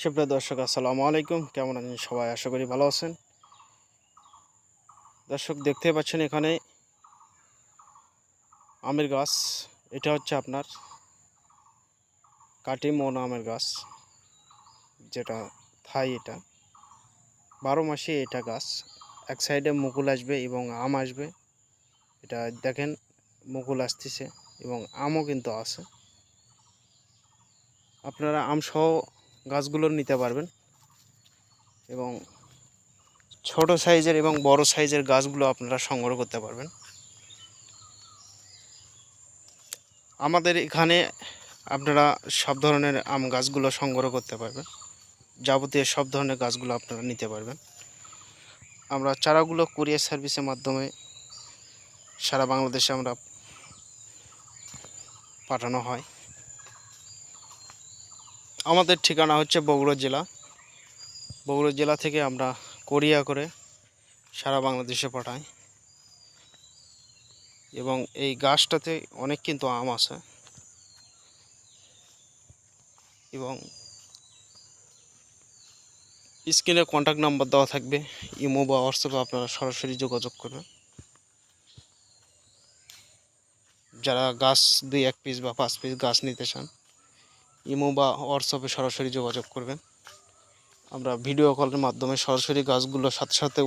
সুপ্রিয় দর্শক, আসসালামু আলাইকুম। কেমন আছেন সবাই? আশা করি ভালো আছেন। দর্শক, দেখতে পাচ্ছেন এখানে আমের গাছ। এটা হচ্ছে আপনার কাটিমন আমের গাছ, যেটা থাই এটা। বারো মাসে এটা গাছ, এক সাইডে মুকুল আসবে এবং আম আসবে। এটা দেখেন, মুকুল আসতেছে এবং আমও কিন্তু আছে। আপনারা আম সহ গাছগুলো নিতে পারবেন। এবং ছোট সাইজের এবং বড় সাইজের গাছগুলো আপনারা সংগ্রহ করতে পারবেন। আমাদের এখানে আপনারা সব ধরনের আম গাছগুলো সংগ্রহ করতে পারবেন। যাবতীয় সব ধরনের গাছগুলো আপনারা নিতে পারবেন। আমরা চারাগুলো কুরিয়ার সার্ভিসের মাধ্যমে সারা বাংলাদেশে আমরা পাঠানো হয়। আমাদের ঠিকানা হচ্ছে বগুড়া জেলা। বগুড়া জেলা থেকে আমরা কোরিয়া করে সারা বাংলাদেশে পাঠাই। এবং এই গাছটাতে অনেক কিন্তু আম আছে। এবং স্ক্রিনে কন্ট্যাক্ট নাম্বার দেওয়া থাকবে, ইমো বা হোয়াটসঅ্যাপে আপনারা সরাসরি যোগাযোগ করবেন। যারা গাছ দুই, এক পিস বা পাঁচ পিস গাছ নিতে চান ইমো বা হোয়াটসঅ্যাপে সরাসরি যোগাযোগ করবেন। আমরা ভিডিও কলের মাধ্যমে সরাসরি গাছগুলোর সাথে সাথে